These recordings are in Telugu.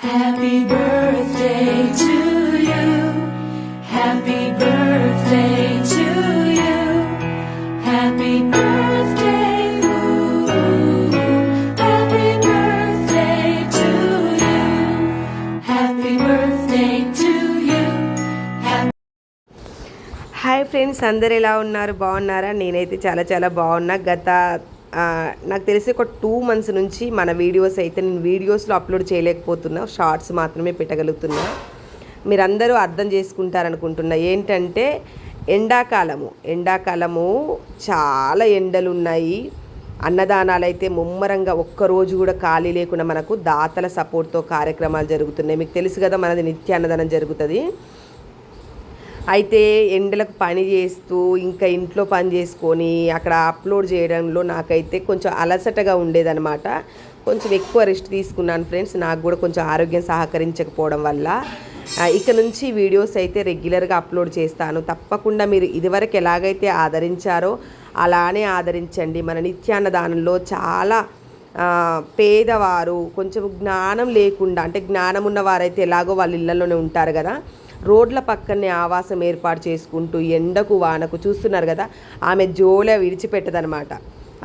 Happy birthday to you. Happy birthday to you. Happy birthday. ooh. Happy birthday to you. Happy birthday to you. Happy hi friends అందరు ఎలా ఉన్నారు బాగున్నారా నేనైతే చాలా చాలా బాగున్నా గత నాకు తెలిసి ఒక టూ మంత్స్ నుంచి మన వీడియోస్ అయితే నేను వీడియోస్లో అప్లోడ్ చేయలేకపోతున్నా షార్ట్స్ మాత్రమే పెట్టగలుగుతున్నా. మీరందరూ అర్థం చేసుకుంటారనుకుంటున్నా. ఏంటంటే ఎండాకాలము. ఎండాకాలము చాలా ఎండలు ఉన్నాయి అన్నదానాలు అయితే ముమ్మరంగా ఒక్కరోజు కూడా ఖాళీ లేకుండా మనకు దాతల సపోర్ట్తో కార్యక్రమాలు జరుగుతున్నాయి. మీకు తెలుసు కదా మనది నిత్య అన్నదానం జరుగుతుంది. అయితే ఎండలకు పని చేస్తూ ఇంకా ఇంట్లో పని చేసుకొని అక్కడ అప్లోడ్ చేయడంలో నాకైతే కొంచెం అలసటగా ఉండేదనమాట కొంచెం ఎక్కువ రెస్ట్ తీసుకున్నాను ఫ్రెండ్స్. నాకు కూడా కొంచెం ఆరోగ్యం సహకరించకపోవడం వల్ల. ఇక నుంచి వీడియోస్ అయితే రెగ్యులర్గా అప్లోడ్ చేస్తాను. తప్పకుండా మీరు ఇదివరకు ఎలాగైతే ఆదరించారో అలానే ఆదరించండి. మన నిత్యాన్నదానంలో చాలా పేదవారు కొంచెం జ్ఞానం లేకుండా అంటే జ్ఞానం ఉన్నవారైతే ఎలాగో వాళ్ళ ఇళ్ళల్లోనే ఉంటారు కదా. రోడ్ల పక్కనే ఆవాసం ఏర్పాటు చేసుకుంటూ ఎండకు వానకు చూస్తున్నారు కదా ఆమె జోలే విడిచిపెట్టదనమాట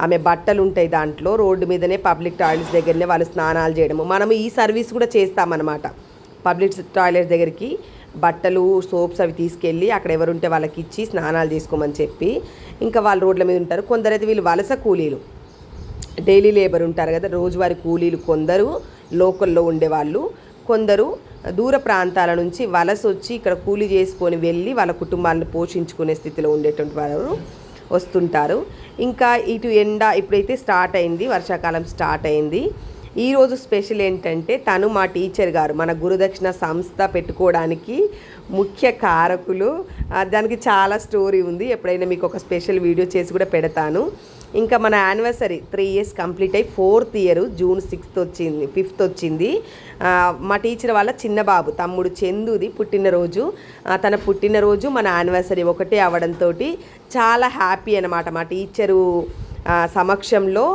ఆమె బట్టలు ఉంటాయి దాంట్లో రోడ్డు మీదనే పబ్లిక్ టాయిలెట్స్ దగ్గరనే వాళ్ళు స్నానాలు చేయడము. మనము ఈ సర్వీస్ కూడా చేస్తామన్నమాట. పబ్లిక్ టాయిలెట్స్ దగ్గరికి బట్టలు సోప్స్ అవి తీసుకెళ్ళి అక్కడ ఎవరుంటే వాళ్ళకి ఇచ్చి స్నానాలు చేసుకోమని చెప్పి ఇంకా వాళ్ళు రోడ్ల మీద ఉంటారు. కొందరైతే వీళ్ళు వలస కూలీలు. డైలీ లేబర్ ఉంటారు కదా రోజువారీ కూలీలు కొందరు లోకల్లో ఉండేవాళ్ళు కొందరు దూర ప్రాంతాల నుంచి వలస వచ్చి ఇక్కడ కూలి చేసుకొని వెళ్ళి వాళ్ళ కుటుంబాలను పోషించుకునే స్థితిలో ఉండేటువంటి వారు వస్తుంటారు. ఇంకా ఇటు ఎండ ఇప్పుడైతే స్టార్ట్ అయింది వర్షాకాలం స్టార్ట్ అయింది. ఈరోజు స్పెషల్ ఏంటంటే తను మా టీచర్ గారు మన గురుదక్షిణ సంస్థ పెట్టుకోవడానికి ముఖ్య కారకులు. దానికి చాలా స్టోరీ ఉంది. ఎప్పుడైనా మీకు ఒక స్పెషల్ వీడియో చేసి కూడా పెడతాను. ఇంకా మన యానివర్సరీ త్రీ ఇయర్స్ కంప్లీట్ అయ్యి ఫోర్త్ ఇయర్ జూన్ సిక్స్త్ వచ్చింది ఫిఫ్త్ వచ్చింది. మా టీచర్ వాళ్ళ చిన్న బాబు తమ్ముడు చందుది పుట్టినరోజు. తన పుట్టినరోజు మన యానివర్సరీ ఒకటే అవడంతో చాలా హ్యాపీ అనమాట మా టీచరు సమక్షంలో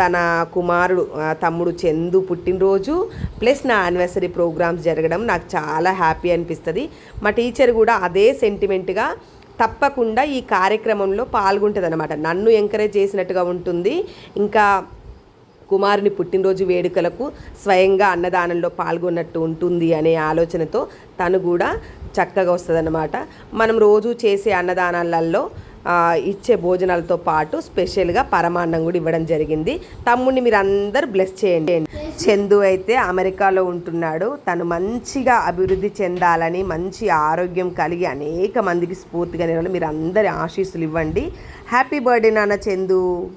తన కుమారుడు తమ్ముడు చందు పుట్టినరోజు. ప్లస్ నా యానివర్సరీ ప్రోగ్రామ్స్ జరగడం నాకు చాలా హ్యాపీ అనిపిస్తుంది. మా టీచర్ కూడా అదే సెంటిమెంట్గా తప్పకుండా ఈ కార్యక్రమంలో పాల్గొంటుంది అనమాట నన్ను ఎంకరేజ్ చేసినట్టుగా ఉంటుంది. ఇంకా కుమారుని పుట్టినరోజు వేడుకలకు స్వయంగా అన్నదానంలో పాల్గొన్నట్టు ఉంటుంది అనే ఆలోచనతో తను కూడా చక్కగా వస్తుందన్నమాట. మనం రోజు చేసే అన్నదానాలలో ఇచ్చే భోజనాలతో పాటు స్పెషల్గా పరమాన్నం కూడా ఇవ్వడం జరిగింది. తమ్ముడిని మీరు అందరు బ్లెస్ చేయండి. చందు అయితే అమెరికాలో ఉంటున్నాడు. తను మంచిగా అభివృద్ధి చెందాలని మంచి ఆరోగ్యం కలిగి అనేక మందికి స్ఫూర్తిగా నిలవాలి. మీరు అందరి ఆశీస్సులు ఇవ్వండి. హ్యాపీ బర్త్డే నాన్న చందు.